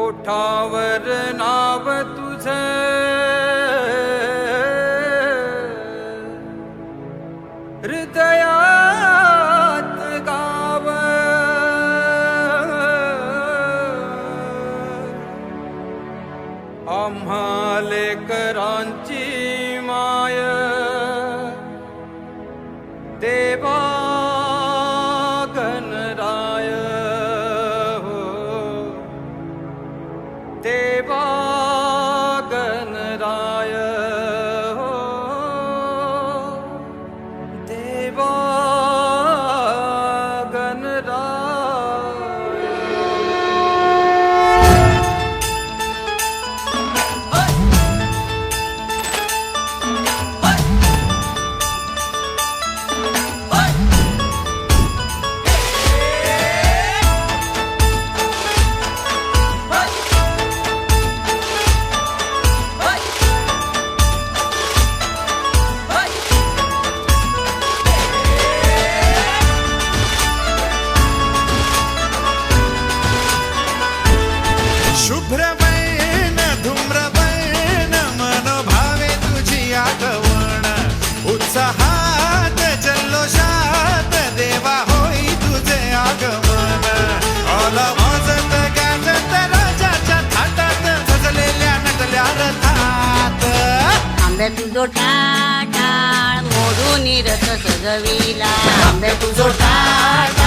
ओठावर नाव तुझ हृदयात गाव आम्हाले करांची माय देवा शुभ्रवैन धूम्रवैन मनोभावे तुझी आठवण. उत्साहात जल्लोषात देवा होई तुझे आगमन. ऑल वाजत गाजत राजाच्या थाटात सजलेल्या नटल्या रथात. आंबे तुझो टाटाळ मोडून रथ सजविला. आंबे तुझो टाटाळ